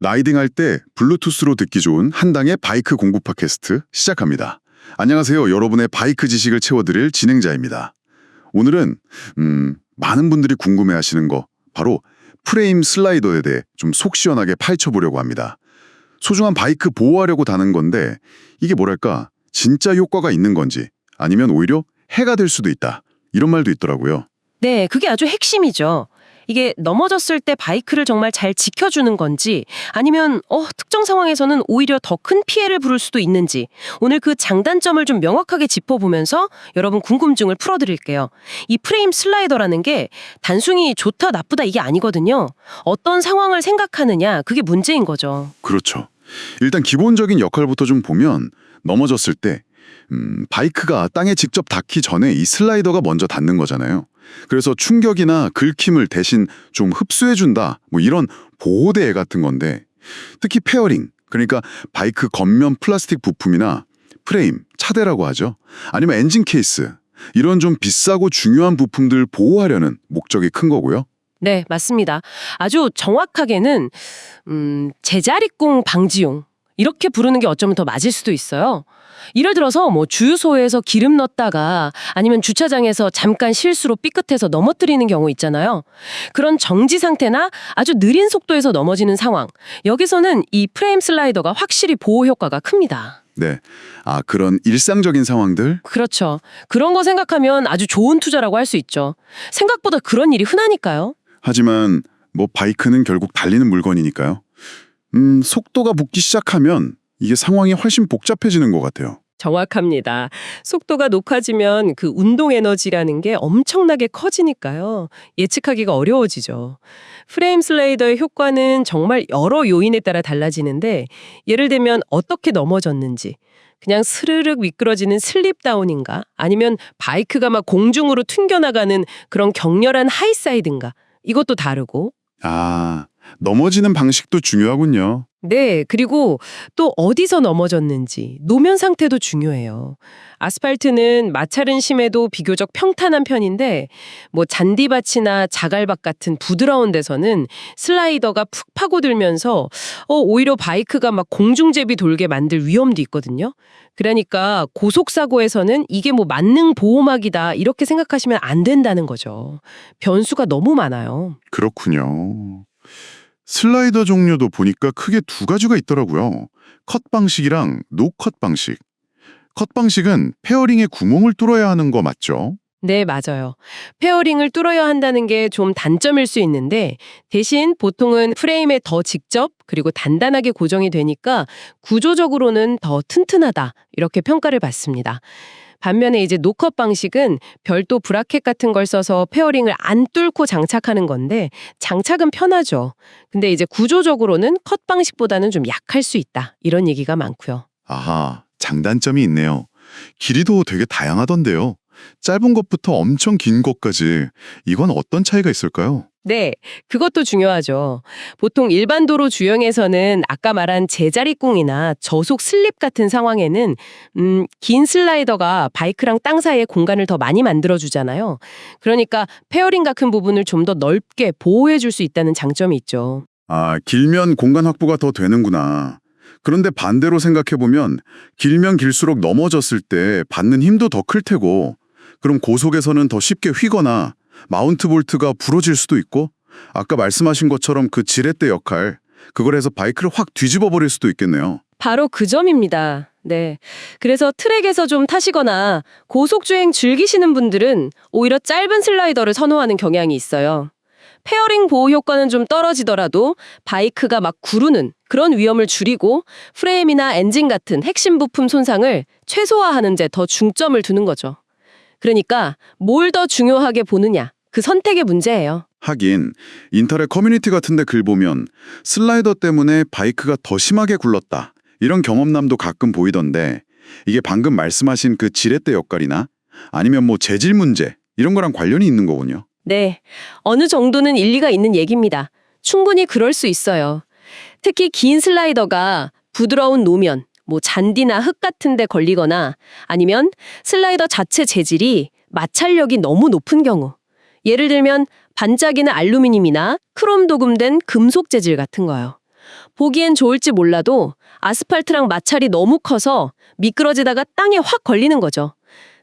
라이딩할 때 블루투스로 듣기 좋은 한당의 바이크 공부 팟캐스트 시작합니다. 안녕하세요. 여러분의 바이크 지식을 채워드릴 진행자입니다. 오늘은 음, 많은 분들이 궁금해하시는 거 바로 프레임 슬라이더에 대해 좀 속 시원하게 파헤쳐보려고 합니다. 소중한 바이크 보호하려고 다는 건데 이게 뭐랄까 진짜 효과가 있는 건지 아니면 오히려 해가 될 수도 있다 이런 말도 있더라고요. 네, 그게 아주 핵심이죠. 이게 넘어졌을 때 바이크를 정말 잘 지켜주는 건지 아니면 어, 특정 상황에서는 오히려 더 큰 피해를 부를 수도 있는지 오늘 그 장단점을 좀 명확하게 짚어보면서 여러분 궁금증을 풀어드릴게요. 이 프레임 슬라이더라는 게 단순히 좋다 나쁘다 이게 아니거든요. 어떤 상황을 생각하느냐 그게 문제인 거죠. 그렇죠. 일단 기본적인 역할부터 좀 보면 넘어졌을 때 음, 바이크가 땅에 직접 닿기 전에 이 슬라이더가 먼저 닿는 거잖아요. 그래서 충격이나 긁힘을 대신 좀 흡수해준다. 뭐 이런 보호대 같은 건데 특히 페어링 그러니까 바이크 겉면 플라스틱 부품이나 프레임, 차대라고 하죠. 아니면 엔진 케이스 이런 좀 비싸고 중요한 부품들 보호하려는 목적이 큰 거고요. 네, 맞습니다. 아주 정확하게는 음, 제자리꿍 방지용 이렇게 부르는 게 어쩌면 더 맞을 수도 있어요. 예를 들어서 뭐 주유소에서 기름 넣다가 아니면 주차장에서 잠깐 실수로 삐끗해서 넘어뜨리는 경우 있잖아요. 그런 정지 상태나 아주 느린 속도에서 넘어지는 상황. 여기서는 이 프레임 슬라이더가 확실히 보호 효과가 큽니다. 네. 아, 그런 일상적인 상황들 그렇죠. 그런 거 생각하면 아주 좋은 투자라고 할 수 있죠. 생각보다 그런 일이 흔하니까요. 하지만 뭐 바이크는 결국 달리는 물건이니까요. 음, 속도가 붙기 시작하면 이게 상황이 훨씬 복잡해지는 것 같아요. 정확합니다. 속도가 높아지면 그 운동 에너지라는 게 엄청나게 커지니까요. 예측하기가 어려워지죠. 프레임 슬레이더의 효과는 정말 여러 요인에 따라 달라지는데 예를 들면 어떻게 넘어졌는지 그냥 스르륵 미끄러지는 슬립 다운인가 아니면 바이크가 막 공중으로 튕겨나가는 그런 격렬한 하이사이드인가 이것도 다르고 아, 넘어지는 방식도 중요하군요. 네, 그리고 또 어디서 넘어졌는지 노면 상태도 중요해요. 아스팔트는 마찰은 심해도 비교적 평탄한 편인데 뭐 잔디밭이나 자갈밭 같은 부드러운 데서는 슬라이더가 푹 파고들면서 어, 오히려 바이크가 막 공중제비 돌게 만들 위험도 있거든요. 그러니까 고속사고에서는 이게 뭐 만능 보호막이다 이렇게 생각하시면 안 된다는 거죠. 변수가 너무 많아요. 그렇군요. 슬라이더 종류도 보니까 크게 두 가지가 있더라고요. 컷 방식이랑 노컷 방식. 컷 방식은 페어링에 구멍을 뚫어야 하는 거 맞죠? 네, 맞아요. 페어링을 뚫어야 한다는 게 좀 단점일 수 있는데 대신 보통은 프레임에 더 직접 그리고 단단하게 고정이 되니까 구조적으로는 더 튼튼하다 이렇게 평가를 받습니다. 반면에 이제 노컷 방식은 별도 브라켓 같은 걸 써서 페어링을 안 뚫고 장착하는 건데 장착은 편하죠. 근데 이제 구조적으로는 컷 방식보다는 좀 약할 수 있다 이런 얘기가 많고요. 아하, 장단점이 있네요. 길이도 되게 다양하던데요. 짧은 것부터 엄청 긴 것까지 이건 어떤 차이가 있을까요? 네, 그것도 중요하죠. 보통 일반 도로 주행에서는 아까 말한 제자리꿍이나 저속 슬립 같은 상황에는 음, 긴 슬라이더가 바이크랑 땅 사이에 공간을 더 많이 만들어 주잖아요. 그러니까 페어링 같은 부분을 좀 더 넓게 보호해 줄 수 있다는 장점이 있죠. 아, 길면 공간 확보가 더 되는구나. 그런데 반대로 생각해보면 길면 길수록 넘어졌을 때 받는 힘도 더 클 테고 그럼 고속에서는 더 쉽게 휘거나 마운트 볼트가 부러질 수도 있고 아까 말씀하신 것처럼 그 지렛대 역할 그걸 해서 바이크를 확 뒤집어 버릴 수도 있겠네요. 바로 그 점입니다. 네. 그래서 트랙에서 좀 타시거나 고속주행 즐기시는 분들은 오히려 짧은 슬라이더를 선호하는 경향이 있어요. 페어링 보호 효과는 좀 떨어지더라도 바이크가 막 구르는 그런 위험을 줄이고 프레임이나 엔진 같은 핵심 부품 손상을 최소화하는 데 더 중점을 두는 거죠. 그러니까 뭘 더 중요하게 보느냐 그 선택의 문제예요. 하긴 인터넷 커뮤니티 같은 데 글 보면 슬라이더 때문에 바이크가 더 심하게 굴렀다. 이런 경험담도 가끔 보이던데 이게 방금 말씀하신 그 지렛대 역할이나 아니면 뭐 재질 문제 이런 거랑 관련이 있는 거군요. 네, 어느 정도는 일리가 있는 얘기입니다. 충분히 그럴 수 있어요. 특히 긴 슬라이더가 부드러운 노면, 뭐 잔디나 흙 같은 데 걸리거나 아니면 슬라이더 자체 재질이 마찰력이 너무 높은 경우. 예를 들면 반짝이는 알루미늄이나 크롬 도금된 금속 재질 같은 거요. 보기엔 좋을지 몰라도 아스팔트랑 마찰이 너무 커서 미끄러지다가 땅에 확 걸리는 거죠.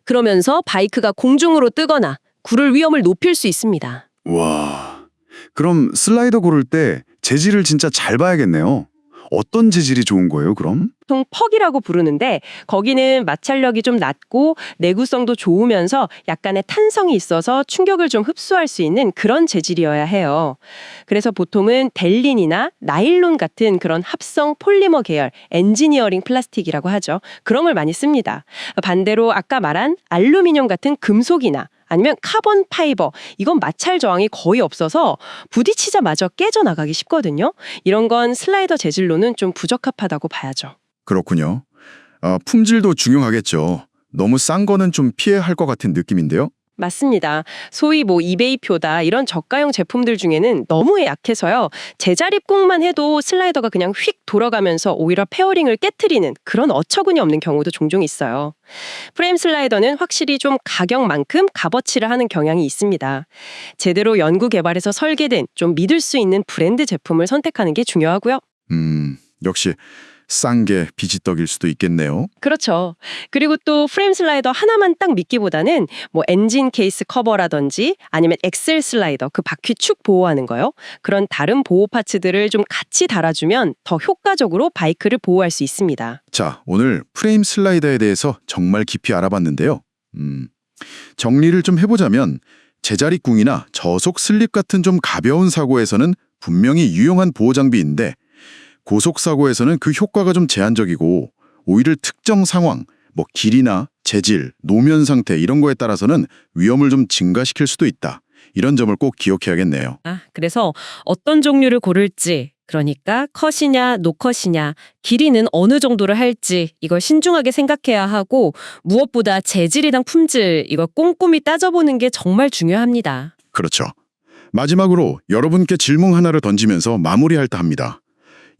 그러면서 바이크가 공중으로 뜨거나 구를 위험을 높일 수 있습니다. 와. 그럼 슬라이더 고를 때 재질을 진짜 잘 봐야겠네요. 어떤 재질이 좋은 거예요, 그럼? 보통 퍽이라고 부르는데 거기는 마찰력이 좀 낮고 내구성도 좋으면서 약간의 탄성이 있어서 충격을 좀 흡수할 수 있는 그런 재질이어야 해요. 그래서 보통은 델린이나 나일론 같은 그런 합성 폴리머 계열 엔지니어링 플라스틱이라고 하죠. 그런 걸 많이 씁니다. 반대로 아까 말한 알루미늄 같은 금속이나 아니면 카본 파이버 이건 마찰 저항이 거의 없어서 부딪히자마자 깨져나가기 쉽거든요. 이런 건 슬라이더 재질로는 좀 부적합하다고 봐야죠. 그렇군요. 아, 품질도 중요하겠죠. 너무 싼 거는 좀 피해야 할 것 같은 느낌인데요. 맞습니다. 소위 뭐 이베이표다 이런 저가형 제품들 중에는 너무 약해서요. 제자립국만 해도 슬라이더가 그냥 휙 돌아가면서 오히려 페어링을 깨트리는 그런 어처구니 없는 경우도 종종 있어요. 프레임 슬라이더는 확실히 좀 가격만큼 값어치를 하는 경향이 있습니다. 제대로 연구 개발해서 설계된 좀 믿을 수 있는 브랜드 제품을 선택하는 게 중요하고요. 음, 역시 싼 게 비지떡일 수도 있겠네요. 그렇죠. 그리고 또 프레임 슬라이더 하나만 딱 믿기보다는 뭐 엔진 케이스 커버라든지 아니면 엑셀 슬라이더 그 바퀴 축 보호하는 거요. 그런 다른 보호 파츠들을 좀 같이 달아주면 더 효과적으로 바이크를 보호할 수 있습니다. 자, 오늘 프레임 슬라이더에 대해서 정말 깊이 알아봤는데요. 음, 정리를 좀 해보자면 제자리꿍이나 저속 슬립 같은 좀 가벼운 사고에서는 분명히 유용한 보호 장비인데 고속 사고에서는 그 효과가 좀 제한적이고 오히려 특정 상황, 뭐 길이나 재질, 노면 상태 이런 거에 따라서는 위험을 좀 증가시킬 수도 있다. 이런 점을 꼭 기억해야겠네요. 아, 그래서 어떤 종류를 고를지, 그러니까 컷이냐, 노컷이냐, 길이는 어느 정도를 할지 이걸 신중하게 생각해야 하고 무엇보다 재질이랑 품질 이걸 꼼꼼히 따져보는 게 정말 중요합니다. 그렇죠. 마지막으로 여러분께 질문 하나를 던지면서 마무리할까 합니다.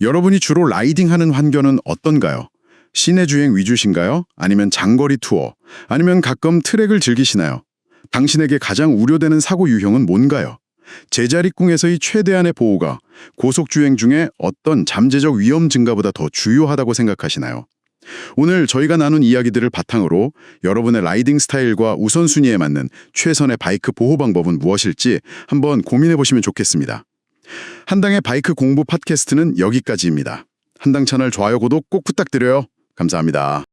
여러분이 주로 라이딩하는 환경은 어떤가요? 시내 주행 위주신가요? 아니면 장거리 투어? 아니면 가끔 트랙을 즐기시나요? 당신에게 가장 우려되는 사고 유형은 뭔가요? 제자리꿍에서의 최대한의 보호가 고속 주행 중에 어떤 잠재적 위험 증가보다 더 주요하다고 생각하시나요? 오늘 저희가 나눈 이야기들을 바탕으로 여러분의 라이딩 스타일과 우선순위에 맞는 최선의 바이크 보호 방법은 무엇일지 한번 고민해 보시면 좋겠습니다. 한당의 바이크 공부 팟캐스트는 여기까지입니다. 한당 채널 좋아요, 구독 꼭 부탁드려요. 감사합니다.